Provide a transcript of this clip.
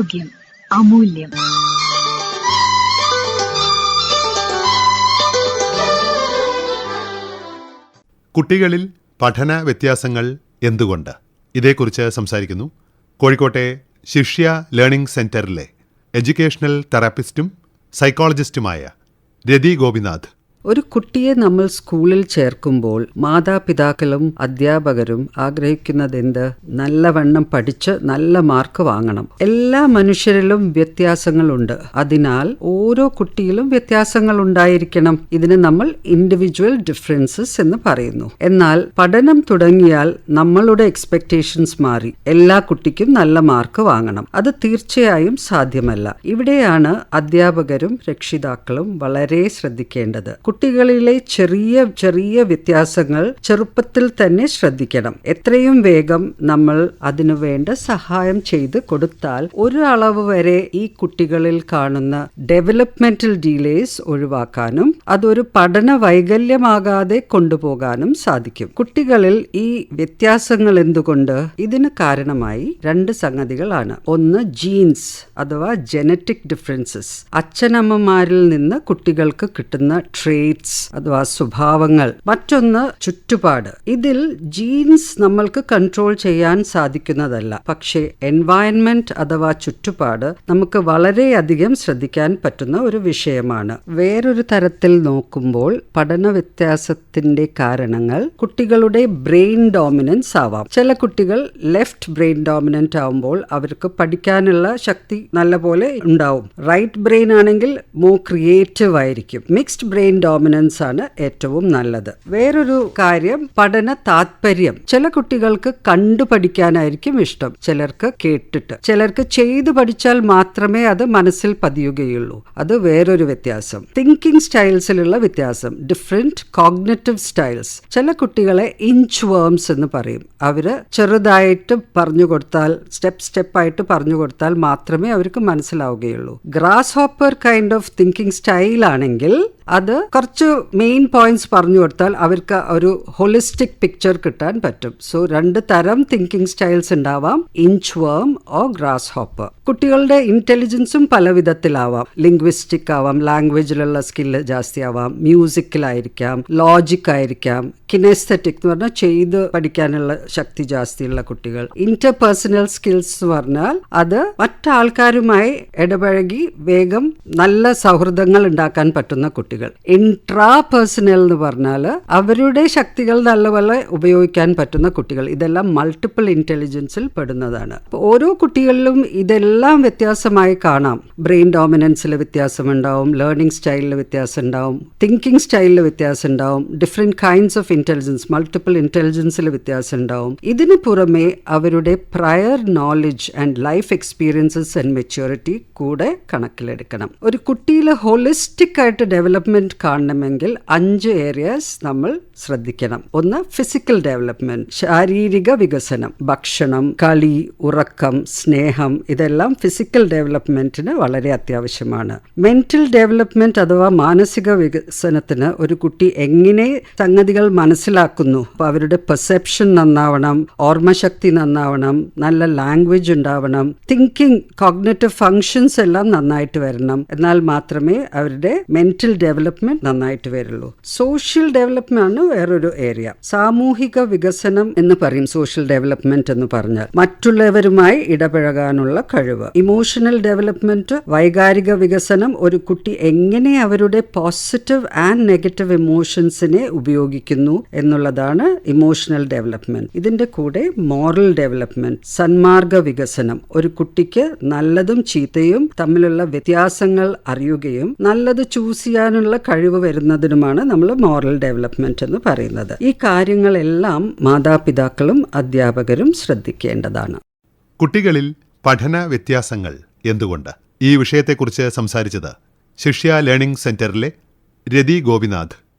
ആരോഗ്യം അമൂല്യം. കുട്ടികളിൽ പഠന വ്യത്യാസങ്ങൾ എന്തുകൊണ്ട്? ഇതേക്കുറിച്ച് സംസാരിക്കുന്നു കോഴിക്കോട്ടെ ശിഷ്യ ലേണിംഗ് സെന്ററിലെ എഡ്യൂക്കേഷണൽ തെറാപ്പിസ്റ്റും സൈക്കോളജിസ്റ്റുമായ രതി ഗോപിനാഥ്. ഒരു കുട്ടിയെ നമ്മൾ സ്കൂളിൽ ചേർക്കുമ്പോൾ മാതാപിതാക്കളും അധ്യാപകരും ആഗ്രഹിക്കുന്നതെന്ത്? നല്ലവണ്ണം പഠിച്ച് നല്ല മാർക്ക് വാങ്ങണം. എല്ലാ മനുഷ്യരിലും വ്യത്യാസങ്ങളുണ്ട്. അതിനാൽ ഓരോ കുട്ടിയിലും വ്യത്യാസങ്ങൾ ഉണ്ടായിരിക്കണം ഇതിന് നമ്മൾ ഇൻഡിവിജ്വൽ ഡിഫറൻസസ് എന്ന് പറയുന്നു. എന്നാൽ പഠനം തുടങ്ങിയാൽ നമ്മളുടെ എക്സ്പെക്ടേഷൻസ് മാറി. എല്ലാ കുട്ടിക്കും നല്ല മാർക്ക് വാങ്ങണം. അത് തീർച്ചയായും സാധ്യമല്ല. ഇവിടെയാണ് അധ്യാപകരും രക്ഷിതാക്കളും വളരെ ശ്രദ്ധിക്കേണ്ടത്. കുട്ടികളിലെ ചെറിയ ചെറിയ വ്യത്യാസങ്ങൾ ചെറുപ്പത്തിൽ തന്നെ ശ്രദ്ധിക്കണം. എത്രയും വേഗം നമ്മൾ അതിനു വേണ്ട സഹായം ചെയ്ത് കൊടുത്താൽ ഒരു അളവ് വരെ ഈ കുട്ടികളിൽ കാണുന്ന ഡെവലപ്മെന്റൽ ഡിലേസ് ഒഴിവാക്കാനും അതൊരു പഠന വൈകല്യമാകാതെ കൊണ്ടുപോകാനും സാധിക്കും. കുട്ടികളിൽ ഈ വ്യത്യാസങ്ങൾ എന്തുകൊണ്ട്? ഇതിന് കാരണമായി രണ്ട് സംഗതികളാണ്. ഒന്ന് ജീൻസ് അഥവാ ജനറ്റിക് ഡിഫറൻസസ് അച്ഛനമ്മമാരിൽ നിന്ന് കുട്ടികൾക്ക് കിട്ടുന്ന ട്രേറ്റ്സ് അഥവാ സ്വഭാവങ്ങൾ. മറ്റൊന്ന് ചുറ്റുപാട്. ഇതിൽ ജീൻസ് നമ്മൾക്ക് കൺട്രോൾ ചെയ്യാൻ സാധിക്കുന്നതല്ല. പക്ഷേ എൻവയൺമെന്റ് അഥവാ ചുറ്റുപാട് നമുക്ക് വളരെയധികം ശ്രദ്ധിക്കാൻ പറ്റുന്ന ഒരു വിഷയമാണ്. വേറൊരു തരത്തിൽ നോക്കുമ്പോൾ പഠന വ്യത്യാസത്തിന്റെ കാരണങ്ങൾ കുട്ടികളുടെ ബ്രെയിൻ ഡോമിനൻസ് ആവാം. ചില കുട്ടികൾ ലെഫ്റ്റ് ബ്രെയിൻ ഡോമിനന്റ് ആവുമ്പോൾ അവർക്ക് പഠിക്കാനുള്ള ശക്തി നല്ലപോലെ ഉണ്ടാവും. റൈറ്റ് ബ്രെയിൻ ആണെങ്കിൽ മോ ക്രിയേറ്റീവ് ആയിരിക്കും. മിക്സ്ഡ് ബ്രെയിൻ ഡോമിനൻസ് ആണ് ഏറ്റവും നല്ലത്. വേറൊരു കാര്യം പഠന താത്പര്യം. ചില കുട്ടികൾക്ക് കണ്ടു പഠിക്കാനായിരിക്കും ഇഷ്ടം. ചിലർക്ക് കേട്ടിട്ട്. ചിലർക്ക് ചെയ്തു പഠിച്ചാൽ മാത്രമേ അത് മനസ്സിൽ പതിയുകയുള്ളൂ. അത് വേറൊരു വ്യത്യാസം. തിങ്കിങ് സ്റ്റൈൽസിലുള്ള വ്യത്യാസം. ഡിഫറെന്റ് കോഗ്നറ്റീവ് സ്റ്റൈൽസ് ചില കുട്ടികളെ ഇഞ്ച് വേംസ് എന്ന് പറയും. അവർ ചെറുതായിട്ട് പറഞ്ഞു കൊടുത്താൽ സ്റ്റെപ്പ് സ്റ്റെപ്പായിട്ട് പറഞ്ഞു കൊടുത്താൽ മാത്രമേ അവർക്ക് മനസ്സിലാവുകയുള്ളൂ. Grasshopper kind of thinking style ആണെങ്കിൽ അത് കുറച്ച് മെയിൻ പോയിന്റ്സ് പറഞ്ഞു കൊടുത്താൽ അവർക്ക് ഒരു ഹോളിസ്റ്റിക് പിക്ചർ കിട്ടാൻ പറ്റും. സോ രണ്ട് തരം തിങ്കിങ് സ്റ്റൈൽസ് ഉണ്ടാവാം. ഇഞ്ച് വേം ഓ ഗ്രാസ് ഹോപ്പർ കുട്ടികളുടെ ഇന്റലിജൻസും പല വിധത്തിലാവാം. ലിംഗ്വിസ്റ്റിക് ആവാം ലാംഗ്വേജിലുള്ള സ്കില്ല് ജാസ്തി ആവാം. മ്യൂസിക്കിലായിരിക്കാം ലോജിക് ആയിരിക്കാം. കിനെസ്തറ്റിക് എന്ന് പറഞ്ഞാൽ ചെയ്ത് പഠിക്കാനുള്ള ശക്തി ജാസ്തിയുള്ള കുട്ടികൾ. ഇന്റർപേഴ്സണൽ സ്കിൽസ് എന്ന് പറഞ്ഞാൽ അത് മറ്റാൾക്കാരുമായി ഇടപഴകി വേഗം നല്ല സൗഹൃദങ്ങൾ ഉണ്ടാക്കാൻ പറ്റുന്ന കുട്ടികൾ. ഇൻട്രാ പേഴ്സണൽ എന്ന് പറഞ്ഞാൽ അവരുടെ ശക്തികൾ നല്ലപോലെ ഉപയോഗിക്കാൻ പറ്റുന്ന കുട്ടികൾ. ഇതെല്ലാം മൾട്ടിപ്പിൾ ഇന്റലിജൻസിൽ പെടുന്നതാണ്. ഓരോ കുട്ടികളിലും ഇതെല്ലാം വ്യത്യാസമായി കാണാം. ബ്രെയിൻ ഡോമിനൻസിൽ വ്യത്യാസം ഉണ്ടാവും ലേണിംഗ് സ്റ്റൈലിൽ വ്യത്യാസം ഉണ്ടാവും തിങ്കിങ് സ്റ്റൈലിൽ വ്യത്യാസം ഉണ്ടാവും different kinds of intelligence multiple ഇന്റലിജൻസിൽ വ്യത്യാസം ഉണ്ടാവും ഇതിന് പുറമെ അവരുടെ prior knowledge and life experiences and maturity കൂടെ കണക്കിലെടുക്കണം. ഒരു കുട്ടിയിൽ ഹോളിസ്റ്റിക് ആയിട്ട് ഡെവലപ്മെന്റ് കാണണമെങ്കിൽ അഞ്ച് ഏരിയാസ് നമ്മൾ ശ്രദ്ധിക്കണം. ഒന്ന് ഫിസിക്കൽ ഡെവലപ്മെന്റ് ശാരീരിക വികസനം ഭക്ഷണം കളി ഉറക്കം സ്നേഹം ഇതെല്ലാം ഫിസിക്കൽ ഡെവലപ്മെന്റിന് വളരെ അത്യാവശ്യമാണ്. മെന്റൽ ഡെവലപ്മെന്റ് അഥവാ മാനസിക വികസനത്തിന് ഒരു കുട്ടി എങ്ങനെ സംഗതികൾ മനസ്സിലാക്കുന്നു? അപ്പൊ അവരുടെ പെർസെപ്ഷൻ നന്നാവണം ഓർമ്മശക്തി നന്നാവണം നല്ല ലാംഗ്വേജ് ഉണ്ടാവണം തിങ്കിങ് കോഗ്നറ്റീവ് ഫങ്ഷൻസ് എല്ലാം നന്നായിട്ട് വരണം. എന്നാൽ മാത്രമേ അവരുടെ മെന്റൽ ഡെവലപ്മെന്റ് നന്നായിട്ട് വരുള്ളൂ. സോഷ്യൽ ഡെവലപ്മെന്റ് ആണ് വേറൊരു ഏരിയ സാമൂഹിക വികസനം എന്ന് പറയും സോഷ്യൽ ഡെവലപ്മെന്റ് എന്ന് പറഞ്ഞാൽ. മറ്റുള്ളവരുമായി ഇടപഴകാനുള്ള കഴിവ്. ഇമോഷണൽ ഡെവലപ്മെന്റ് വൈകാരിക വികസനം ഒരു കുട്ടി എങ്ങനെ അവരുടെ പോസിറ്റീവ് ആൻഡ് നെഗറ്റീവ് ഇമോഷൻസിനെ ഉപയോഗിക്കുന്നു എന്നുള്ളതാണ് ഇമോഷണൽ ഡെവലപ്മെന്റ് ഇതിന്റെ കൂടെ മോറൽ ഡെവലപ്മെന്റ് സന്മാർഗ വികസനം. ഒരു കുട്ടിക്ക് നല്ലതും ചീത്തയും തമ്മിലുള്ള വ്യത്യാസങ്ങൾ അറിയുകയും നല്ലത് ചൂസ് ചെയ്യാനുള്ള കഴിവ് വരുന്നതിനുമാണ് നമ്മൾ മോറൽ ഡെവലപ്മെന്റ് എന്ന് പറയുന്നത്. ഈ കാര്യങ്ങളെല്ലാം മാതാപിതാക്കളും അധ്യാപകരും ശ്രദ്ധിക്കേണ്ടതാണ്. കുട്ടികളിൽ പഠന വ്യത്യാസങ്ങൾ എന്തുകൊണ്ട്? ഈ വിഷയത്തെക്കുറിച്ച് സംസാരിച്ചത് ശിഷ്യ ലേണിംഗ് സെന്ററിലെ രതി ഗോപിനാഥ്.